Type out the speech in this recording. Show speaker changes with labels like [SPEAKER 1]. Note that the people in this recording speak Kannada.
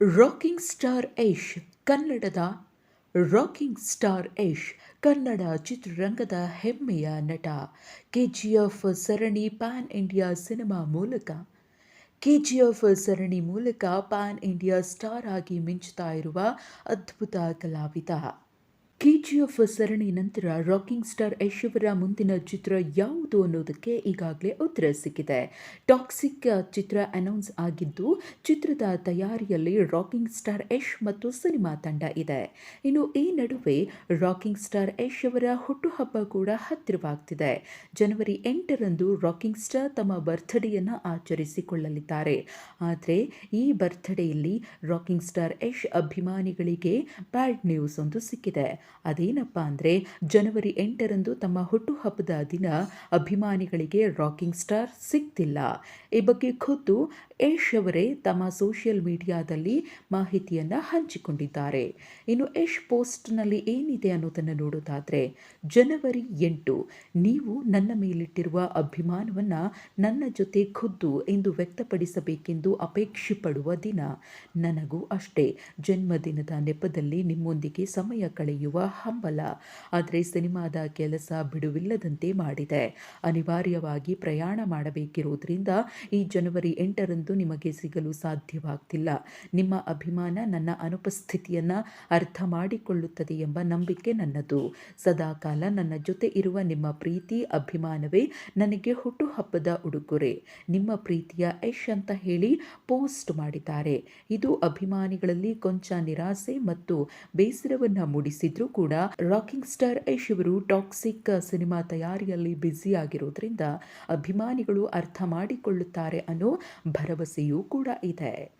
[SPEAKER 1] ರಾಕಿಂಗ್ ಸ್ಟಾರ್ ಯಶ್ ಕನ್ನಡದ ರಾಕಿಂಗ್ ಸ್ಟಾರ್ ಯಶ್ ಕನ್ನಡ ಚಿತ್ರರಂಗದ ಹೆಮ್ಮೆಯ ನಟ ಕೆ ಜಿ ಎಫ್ ಸರಣಿ ಪ್ಯಾನ್ ಇಂಡಿಯಾ ಸಿನಿಮಾ ಮೂಲಕ ಕೆ ಜಿ ಎಫ್ ಸರಣಿ ಮೂಲಕ ಪ್ಯಾನ್ ಇಂಡಿಯಾ ಸ್ಟಾರ್ ಆಗಿ ಮಿಂಚುತ್ತಾ ಇರುವ ಅದ್ಭುತ ಕಲಾವಿದ. ಕೆಜಿಎಫ್ ಸರಣಿ ನಂತರ ರಾಕಿಂಗ್ ಸ್ಟಾರ್ ಯಶ್ ಅವರ ಮುಂದಿನ ಚಿತ್ರ ಯಾವುದು ಅನ್ನೋದಕ್ಕೆ ಈಗಾಗಲೇ ಉತ್ತರ ಸಿಕ್ಕಿದೆ. ಟಾಕ್ಸಿಕ್ ಚಿತ್ರ ಅನೌನ್ಸ್ ಆಗಿದ್ದು, ಚಿತ್ರದ ತಯಾರಿಯಲ್ಲಿ ರಾಕಿಂಗ್ ಸ್ಟಾರ್ ಯಶ್ ಮತ್ತು ಸಿನಿಮಾ ತಂಡ ಇದೆ. ಇನ್ನು ಈ ನಡುವೆ ರಾಕಿಂಗ್ ಸ್ಟಾರ್ ಯಶ್ ಅವರ ಹುಟ್ಟುಹಬ್ಬ ಕೂಡ ಹತ್ತಿರವಾಗ್ತಿದೆ. ಜನವರಿ ಎಂಟರಂದು ರಾಕಿಂಗ್ ಸ್ಟಾರ್ ತಮ್ಮ ಬರ್ತ್ಡೇಯನ್ನು ಆಚರಿಸಿಕೊಳ್ಳಲಿದ್ದಾರೆ. ಆದರೆ ಈ ಬರ್ತ್ಡೇಯಲ್ಲಿ ರಾಕಿಂಗ್ ಸ್ಟಾರ್ ಯಶ್ ಅಭಿಮಾನಿಗಳಿಗೆ ಬ್ಯಾಡ್ ನ್ಯೂಸ್ ಒಂದು ಸಿಕ್ಕಿದೆ. ಅದೇನಪ್ಪ ಅಂದರೆ ಜನವರಿ ಎಂಟರಂದು ತಮ್ಮ ಹುಟ್ಟುಹಬ್ಬದ ದಿನ ಅಭಿಮಾನಿಗಳಿಗೆ ರಾಕಿಂಗ್ ಸ್ಟಾರ್ ಸಿಗ್ತಿಲ್ಲ. ಈ ಬಗ್ಗೆ ಖುದ್ದು ಯಶ್ ಅವರೇ ತಮ್ಮ ಸೋಷಿಯಲ್ ಮೀಡಿಯಾದಲ್ಲಿ ಮಾಹಿತಿಯನ್ನು ಹಂಚಿಕೊಂಡಿದ್ದಾರೆ. ಇನ್ನು ಯಶ್ ಪೋಸ್ಟ್ನಲ್ಲಿ ಏನಿದೆ ಅನ್ನೋದನ್ನು ನೋಡೋದಾದರೆ, ಜನವರಿ ಎಂಟು, ನೀವು ನನ್ನ ಮೇಲಿಟ್ಟಿರುವ ಅಭಿಮಾನವನ್ನು ನನ್ನ ಜೊತೆ ಖುದ್ದು ಎಂದು ವ್ಯಕ್ತಪಡಿಸಬೇಕೆಂದು ಅಪೇಕ್ಷೆ ಪಡುವ ದಿನ. ನನಗೂ ಅಷ್ಟೇ, ಜನ್ಮದಿನದ ನೆಪದಲ್ಲಿ ನಿಮ್ಮೊಂದಿಗೆ ಸಮಯ ಕಳೆಯುವ ಹಂಬಲ. ಆದರೆ ಸಿನಿಮಾದ ಕೆಲಸ ಬಿಡುವಿಲ್ಲದಂತೆ ಮಾಡಿದೆ. ಅನಿವಾರ್ಯವಾಗಿ ಪ್ರಯಾಣ ಮಾಡಬೇಕಿರುವುದರಿಂದ ಈ ಜನವರಿ ಎಂಟರಂದು ನಿಮಗೆ ಸಿಗಲು ಸಾಧ್ಯವಾಗ್ತಿಲ್ಲ. ನಿಮ್ಮ ಅಭಿಮಾನ ನನ್ನ ಅನುಪಸ್ಥಿತಿಯನ್ನು ಅರ್ಥ ಮಾಡಿಕೊಳ್ಳುತ್ತದೆ ಎಂಬ ನಂಬಿಕೆ ನನ್ನದು. ಸದಾಕಾಲ ನನ್ನ ಜೊತೆ ಇರುವ ನಿಮ್ಮ ಪ್ರೀತಿ, ಅಭಿಮಾನವೇ ನನಗೆ ಹುಟ್ಟುಹಬ್ಬದ ಉಡುಗೊರೆ. ನಿಮ್ಮ ಪ್ರೀತಿಯ ಯಶ್ ಅಂತ ಹೇಳಿ ಪೋಸ್ಟ್ ಮಾಡಿದ್ದಾರೆ. ಇದು ಅಭಿಮಾನಿಗಳಲ್ಲಿ ಕೊಂಚ ನಿರಾಸೆ ಮತ್ತು ಬೇಸರವನ್ನು ಮೂಡಿಸಿದ್ರೂ ಕೂಡ ರಾಕಿಂಗ್ ಸ್ಟಾರ್ ಐಶ್ ಇವರು ಟಾಕ್ಸಿಕ್ ಸಿನಿಮಾ ತಯಾರಿಯಲ್ಲಿ ಬ್ಯುಸಿ ಆಗಿರೋದ್ರಿಂದ ಅಭಿಮಾನಿಗಳು ಅರ್ಥ ಮಾಡಿಕೊಳ್ಳುತ್ತಾರೆ ಅನ್ನೋ ಭರವಸೆಯೂ ಕೂಡ ಇದೆ.